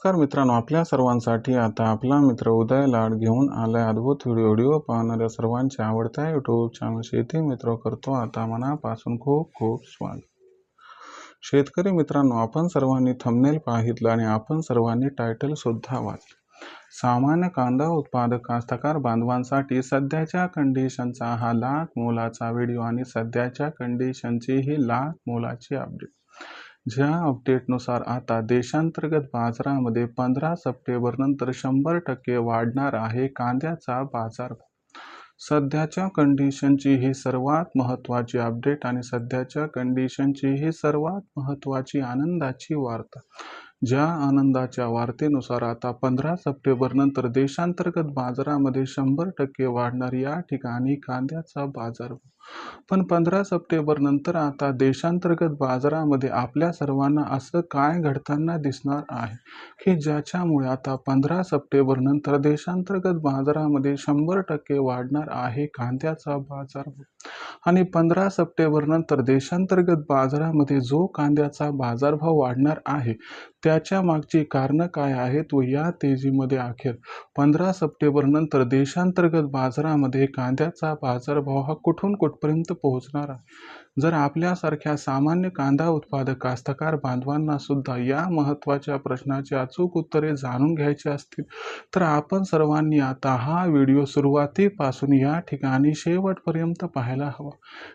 नमस्कार मित्रांनो आपल्या सर्वांसाठी आता आपला मित्र उदय लाड घेऊन आलाय अद्भुत व्हिडिओ व्हिडिओ पाहणाऱ्या सर्वांच्या आवडत्या युट्यूब चॅनल शेती मित्र करतो. आता मनापासून खूप खूप स्वागत. शेतकरी मित्रांनो आपण सर्वांनी थंबनेल पाहितलं आणि आपण सर्वांनी टायटल सुद्धा वाचलं. सामान्य कांदा उत्पादक कास्तकार बांधवांसाठी सध्याच्या कंडिशनचा हा लाख मोलाचा व्हिडिओ आणि सध्याच्या कंडिशनची ही लाख मोलाची अपडेट ज्या अपडेटनुसार आता देशांतर्गत बाजारामध्ये पंधरा सप्टेंबर नंतर शंभर टक्के वाढणार आहे कांद्याचा बाजार. सध्याच्या कंडिशनची ही सर्वात महत्त्वाची अपडेट आणि सध्याच्या कंडिशनची ही सर्वात महत्त्वाची आनंदाची वार्ता. ज्या आनंदाच्या वार्तेनुसार आता पंधरा सप्टेंबर नंतर देशांतर्गत बाजारामध्ये शंभर टक्के वाढणार या ठिकाणी कांद्याचा बाजार. पण पंधरा सप्टेंबर नंतर आता देशांतर्गत बाजारामध्ये आपल्या सर्वांना असं काय घडताना दिसणार आहे? की ज्याच्यामुळे आता पंधरा सप्टेंबर नंतर देशांतर्गत बाजारामध्ये शंभर टक्के वाढणार आहे कांद्याचा बाजार? आणि पंधरा सप्टेंबर नंतर देशांतर्गत बाजारामध्ये जो कांद्याचा बाजारभाव वाढणार आहे त्याच्या मागची कारणं काय आहेत व या तेजीमध्ये अखेर पंधरा सप्टेंबर नंतर देशांतर्गत बाजारामध्ये कांद्याचा बाजारभाव हा कुठून कुठपर्यंत पोहोचणार आहे? जर आपल्यासारख्या सामान्य कांदा उत्पादक कास्तकार बांधवांना सुद्धा या महत्त्वाच्या प्रश्नाची अचूक उत्तरे जाणून घ्यायची असतील तर आपण सर्वांनी आता हा व्हिडिओ सुरुवातीपासून या ठिकाणी शेवटपर्यंत पाहायला हवा.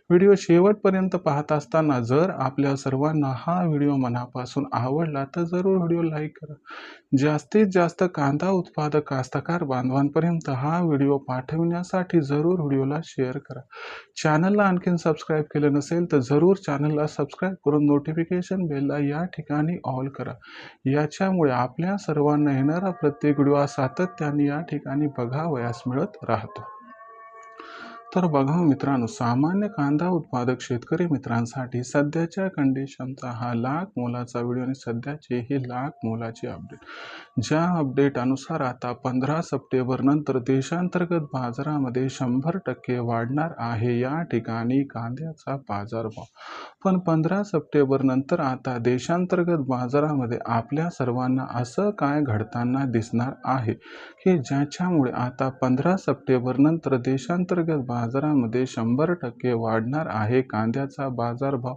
व्हिडिओ शेवटपर्यंत पाहत असताना जर आपल्या सर्वांना हा व्हिडिओ मनापासून आवडला तर जरूर व्हिडिओ लाईक करा. जास्तीत जास्त कांदा उत्पादक कास्तकार बांधवांपर्यंत हा व्हिडिओ पाठविण्यासाठी जरूर व्हिडिओला शेअर करा. चॅनलला आणखीन सबस्क्राईब केलं नसेल तर जरूर चॅनलला सबस्क्राईब करून नोटिफिकेशन बेलला या ठिकाणी ऑल करा. याच्यामुळे आपल्या सर्वांना येणारा प्रत्येक व्हिडिओ सातत्याने या ठिकाणी बघावयास मिळत राहतो. तर बघा मित्रांनो सामान्य कांदा उत्पादक शेतकरी मित्रांसाठी सध्याच्या कंडिशनचा हा लाख मोलाचा व्हिडिओ आणि सध्याचे हे लाख मोलाचे अपडेट ज्या अपडेट अनुसार आता पंधरा सप्टेंबर नंतर देशांतर्गत बाजारामध्ये शंभर टक्के वाढणार आहे. या ठिकाणी कांद्याचा बाजारभाव. पण पंधरा सप्टेंबर नंतर आता देशांतर्गत बाजारामध्ये आपल्या सर्वांना असं काय घडताना दिसणार आहे? की ज्याच्यामुळे आता पंधरा सप्टेंबर नंतर देशांतर्गत बाजारामध्ये शंभर टक्के वाढणार आहे कांद्याचा बाजारभाव.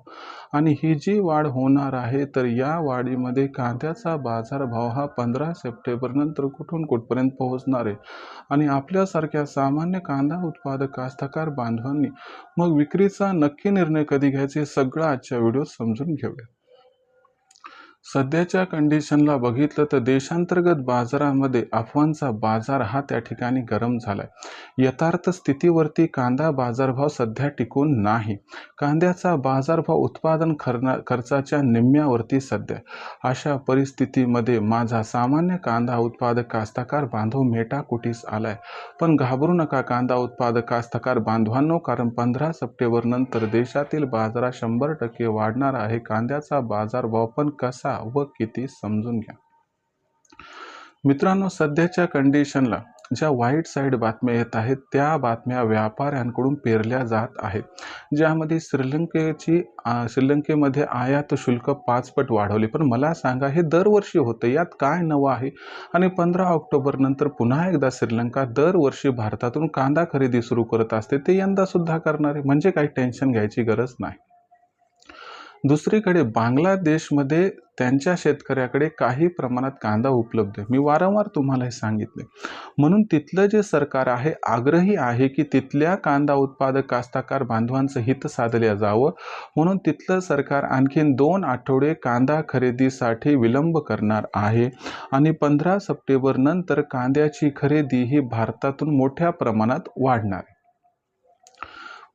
आणि ही जी वाढ होणार आहे तर या वाढीमध्ये कांद्याचा बाजारभाव हा पंधरा सप्टेंबरनंतर कुठून कुठपर्यंत पोहोचणार आहे? आणि आपल्यासारख्या सामान्य कांदा उत्पादक कास्तकार बांधवांनी मग विक्रीचा नक्की निर्णय कधी घ्यायचे सगळं आजच्या व्हिडिओत समजून घेऊया सध्याच्या कंडिशनला बघितलं तर देशांतर्गत बाजारामध्ये अफवांचा बाजार हा त्या ठिकाणी गरम झालाय. यथार्थ स्थितीवरती कांदा बाजारभाव सध्या टिकून नाही. कांद्याचा बाजारभाव उत्पादन खर्ना खर्चाच्या निम्म्यावरती सध्या. अशा परिस्थितीमध्ये माझा सामान्य कांदा उत्पादक कास्तकार बांधव मेटाकुटीस आलाय. पण घाबरू नका कांदा उत्पादक कास्तकार बांधवांनो कारण पंधरा सप्टेंबर नंतर देशातील बाजारात शंभर टक्के वाढणार आहे. कांद्याचा बाजारभाव पण कसा व किती समजून घ्या. मित्रांनो सध्याच्या कंडिशनला ज्या वाईट साईड बातम्या येत आहेत त्या बातम्या व्यापाऱ्यांकडून पेरल्या जात आहेत. ज्यामध्ये श्रीलंकेची श्रीलंकेमध्ये आयात शुल्क पाचपट वाढवले. पण मला सांगा हे दरवर्षी होतं यात काय नवं आहे? आणि पंधरा ऑक्टोबर नंतर पुन्हा एकदा श्रीलंका दरवर्षी भारतातून कांदा खरेदी सुरू करत असते ते यंदा सुद्धा करणार. आहे म्हणजे काही टेन्शन घ्यायची गरज नाही. दुसरीकडे बांगलादेशमध्ये त्यांच्या शेतकऱ्याकडे काही प्रमाणात कांदा उपलब्ध आहे. मी वारंवार तुम्हाला हे सांगितले. म्हणून तिथलं जे सरकार आहे आग्रही आहे की तिथल्या कांदा उत्पादक कास्ताकार बांधवांचं हित साधल्या जावं. म्हणून तिथलं सरकार आणखीन दोन आठवडे कांदा खरेदीसाठी विलंब करणार आहे. आणि पंधरा सप्टेंबर नंतर कांद्याची खरेदी ही भारतातून मोठ्या प्रमाणात वाढणार आहे.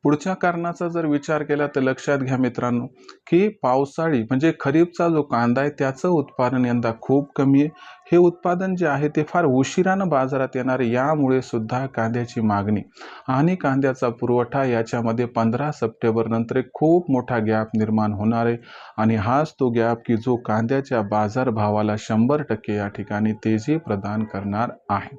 पुढच्या कारणाचा जर विचार केला तर लक्षात घ्या मित्रांनो की पावसाळी म्हणजे खरीपचा जो कांदा आहे त्याचं उत्पादन यंदा खूप कमी आहे. हे उत्पादन जे आहे ते फार उशिरानं बाजारात येणार यामुळे सुद्धा कांद्याची मागणी आणि कांद्याचा पुरवठा याच्यामध्ये पंधरा सप्टेंबर नंतर खूप मोठा गॅप निर्माण होणार आहे. आणि हाच तो गॅप की जो कांद्याच्या बाजारभावाला शंभर टक्के या ठिकाणी तेजी प्रदान करणार आहे.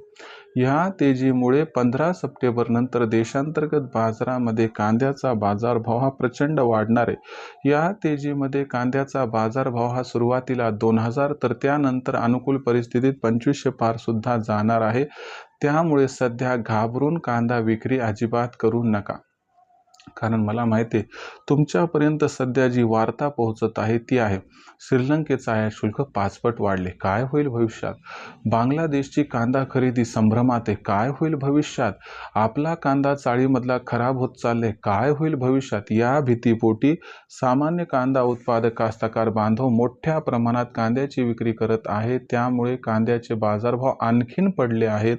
या तेजीमुळे पंधरा सप्टेंबर नंतर देशांतर्गत बाजारामध्ये कांद्याचा बाजारभाव हा प्रचंड वाढणार आहे. या तेजीमध्ये कांद्याचा बाजारभाव हा सुरुवातीला दोन हजार तर त्यानंतर अनुकूल परिस्थिती परिस्थितीत पंचवीसशे पार सुद्धा जाणार आहे. त्यामुळे सध्या घाबरून कांदा विक्री अजिबात करू नका. कारण मला माहिती आहे तुमच्यापर्यंत सध्या जी वार्ता पोहोचत आहे ती आहे श्रीलंकेचं आयात शुल्क पाचपट वाढले. काय होईल भविष्यात? बांगलादेशची कांदा खरेदी संभ्रमात आहे. काय होईल भविष्यात? आपला कांदा चाळीमधला खराब होत चालले काय होईल भविष्यात? या भीतीपोटी सामान्य कांदा उत्पादक कास्तकार बांधव मोठ्या प्रमाणात कांद्याची विक्री करत आहे त्यामुळे कांद्याचे बाजारभाव आणखीन पडले आहेत.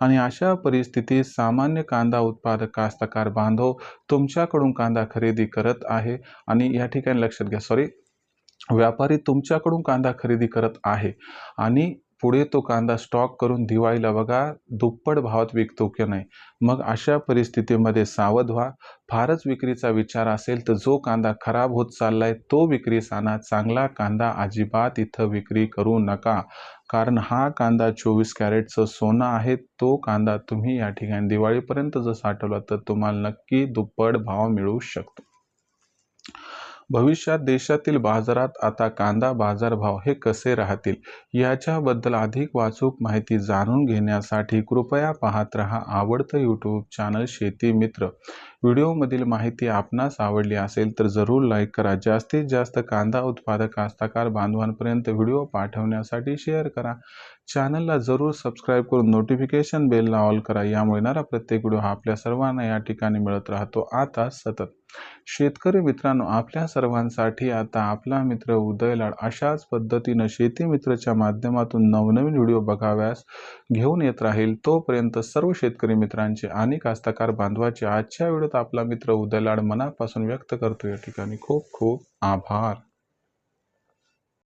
आणि अशा परिस्थितीत सामान्य कांदा उत्पादक कास्तकार बांधव तुम तुमच्याकडून कांदा खरेदी करत आहे आणि या ठिकाणी लक्षात घ्या सॉरी व्यापारी तुमच्याकडून कांदा खरेदी करत आहे आणि पुढे तो कांदा स्टॉक करून दिवाळीला बघा दुप्पट भावात विकतो की नाही? मग अशा परिस्थितीमध्ये सावध व्हा. फारच विक्रीचा विचार असेल तर जो कांदा खराब होत चाललाय तो विक्रीस आणा चांगला कांदा अजिबात इथं विक्री करू नका. कारण हा कांदा चोवीस कॅरेटचं सोनं आहे तो कांदा तुम्ही या ठिकाणी दिवाळीपर्यंत जर साठवला तर तुम्हाला नक्की दुप्पट भाव मिळू शकतो. भविष्यात देशातील बाजारात आता कांदा बाजारभाव हे कसे राहतील याच्याबद्दल अधिक वाचूक माहिती जाणून घेण्यासाठी कृपया पाहत रहा आवडतं यूट्यूब चॅनल शेती मित्र. व्हिडिओमधील माहिती आपणास आवडली असेल तर जरूर लाईक करा. जास्तीत जास्त कांदा उत्पादक कास्तकार बांधवांपर्यंत व्हिडिओ पाठवण्यासाठी शेअर करा. चॅनलला जरूर सबस्क्राईब करून नोटिफिकेशन बेलला ऑल करा. यामुळे येणारा प्रत्येक व्हिडिओ हा आपल्या सर्वांना या ठिकाणी मिळत राहतो. आता सतत. शेतकरी मित्रांनो आपल्या सर्वांसाठी आता आपला मित्र उदयलाड अशाच पद्धतीनं शेती मित्रच्या माध्यमातून नवनवीन व्हिडिओ बघाव्यास घेऊन येत राहील. तोपर्यंत सर्व शेतकरी मित्रांचे आणि कास्तकार बांधवाचे आजच्या व्हिडिओत आपला मित्र उदयलाड मनापासून व्यक्त करतो. या ठिकाणी खूप खूप आभार.